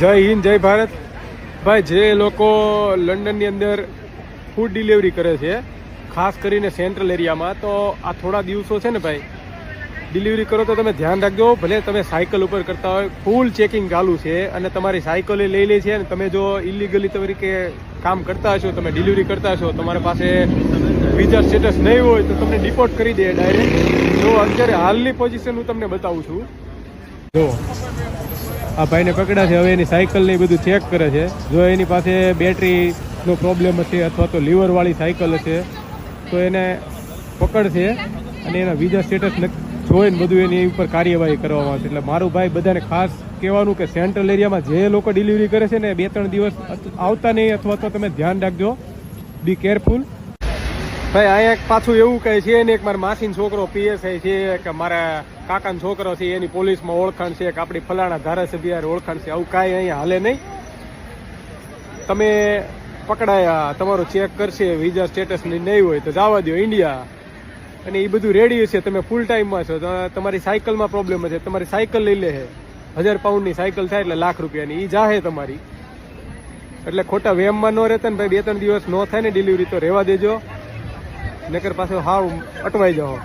જય હિન્દ, જય ભારત. ભાઈ, જે લોકો લંડનની અંદર ફૂડ ડિલિવરી કરે છે, ખાસ કરીને સેન્ટ્રલ એરિયામાં તો આ થોડા દિવસો છે ને ભાઈ ડિલિવરી કરો તો તમે ધ્યાન રાખજો, ભલે તમે સાયકલ ઉપર કરતા હોય ફૂલ ચેકિંગ ચાલુ છે અને તમારી સાયકલ લઈ લે છે અને તમે જો ઇલીગલી તરીકે કામ કરતા હશો, તમે ડિલિવરી કરતા હશો, તમારી પાસે વિઝા સ્ટેટસ નહીં હોય તો તમને ડિપોર્ટ કરી દે ડાયરેક્ટ જો અત્યારે હાલની પોઝિશન હું તમને બતાવું છું. જો આ ભાઈને પકડ્યા છે, હવે એની સાયકલ ને બધું ચેક કરે છે. જો એની પાસે બેટરીનો પ્રોબ્લેમ હશે અથવા તો લીવરવાળી સાયકલ હશે, તો એને પકડશે અને એના બીજા સ્ટેટસ જોઈને બધું એની ઉપર કાર્યવાહી કરવામાં આવશે. એટલે મારું ભાઈ બધાને ખાસ કહેવાનું કે સેન્ટ્રલ એરિયામાં જે લોકો ડિલિવરી કરે છે ને બે ત્રણ દિવસ આવતા નહીં અથવા તો તમે ધ્યાન રાખજો. બી કેરફુલ ભાઈ અહીંયા એક પાછું એવું કહે છે ને, એક મારા માસીન છોકરો પીએસઆઈ છે, કે મારા કાકાનો છોકરો છે, એની પોલીસમાં ઓળખાણ છે કે આપણી ફલાણા ધારાસભ્ય ઓળખાણ છે. આવું કાંઈ અહીંયા હાલે નહીં. તમે પકડાયા, તમારું ચેક કરશે વિઝા સ્ટેટસની નહીં હોય તો જવા દો ઇન્ડિયા અને એ બધું રેડી છે, તમે ફૂલ ટાઈમમાં છો. તમારી સાયકલમાં પ્રોબ્લેમ છે. તમારી સાયકલ લઈ લે હજાર પાઉન્ડની સાયકલ થાય એટલે લાખ રૂપિયાની. એ જાહે તમારી. એટલે ખોટા વેમમાં ન રહેતા ને ભાઈ, બે ત્રણ દિવસ ન થાય ને ડિલિવરી તો રહેવા દેજો. નકર પાછો હાવ અટવાઈ જાઓ.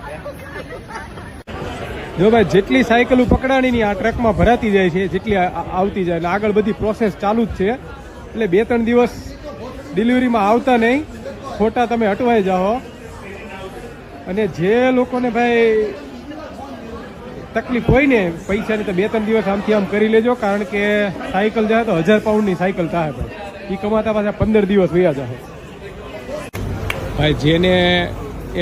જો ભાઈ, જેટલી સાયકલો પકડાણીની આ ટ્રકમાં ભરાતી જાય છે, જેટલી આવતી જાય. અને આગળ બધી પ્રોસેસ ચાલુ જ છે. એટલે બે ત્રણ દિવસ ડિલિવરીમાં આવતા નહીં. ખોટા તમે અટવાઈ જાઓ. અને જે લોકોને ભાઈ તકલીફ હોય ને, પૈસાની તો બે ત્રણ દિવસ આમથી આમ કરી લેજો, કારણ કે સાયકલ જાય તો હજાર પાઉન્ડની સાયકલ થાય ભાઈ. એ કમાતા પાછા પંદર દિવસ વયા જાય ભાઈ, જેને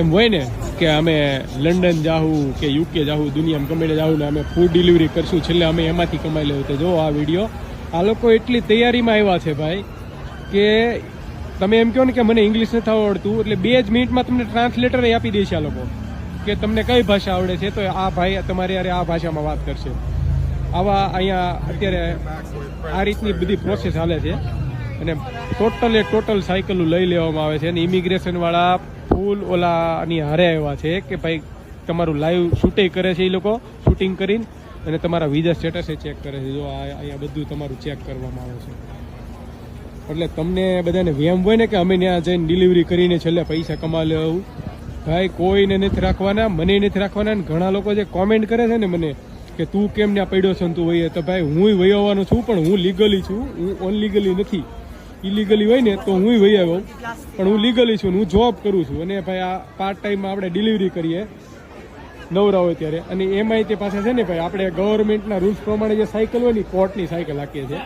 એમ હોય ને કે અમે લંડન જાવું કે યુકે જાવું દુનિયામાં ગમે જાવું ને અમે ફૂડ ડિલિવરી કરશું. છેલ્લે અમે એમાંથી કમાઈ લેવું તો જો આ વીડિયો આ લોકો એટલી તૈયારીમાં આવ્યા છે ભાઈ કે તમે એમ કહો ને કે મને ઇંગ્લિશ નથી આવડતું, એટલે બે જ મિનિટમાં તમને ટ્રાન્સલેટર આપી દેશે આ લોકો કે તમને કઈ ભાષા આવડે છે. તો આ ભાઈ તમારી યારે આ ભાષામાં વાત કરશે. આવા અહીંયા અત્યારે આ રીતની બધી પ્રોસેસ ચાલે છે. અને ટોટલ ટોટલ સાયકલો લઈ લેવામાં આવે છે. અને ઇમિગ્રેશન વાળા ફૂલ ઓલાની હારે આવ્યા છે કે ભાઈ તમારું લાઈવ શૂટિંગ કરે છે એ લોકો શૂટિંગ કરીને અને તમારા વિઝા સ્ટેટસ એ ચેક કરે છે. જો અહીંયા બધું તમારું ચેક કરવામાં આવે છે. એટલે તમને બધાને વેમ હોય ને કે અમે ત્યાં જઈને ડિલિવરી કરીને છેલ્લે પૈસા કમા લેવું ભાઈ, કોઈને નથી રાખવાના, મને નથી રાખવાના અને ઘણા લોકો જે કોમેન્ટ કરે છે ને મને કે તું કેમ ત્યાં પડ્યો છે તું વહીએ તો ભાઈ હું વહી આવવાનો છું, પણ હું લીગલી છું, હું ઓનલીગલી નથી. ઇલીગલી હોય ને તો હું વહી આવ્યો પણ હું લીગલી છું હું જોબ કરું છું. અને ભાઈ આ પાર્ટ ટાઈમમાં આપણે ડિલિવરી કરીએ. નવરા હોય ત્યારે. અને એમાંય તે પાસે છે ને ભાઈ, આપણે ગવર્મેન્ટના રૂલ્સ પ્રમાણે જે સાયકલ હોય ને કોર્ટની સાયકલ હાકીએ છીએ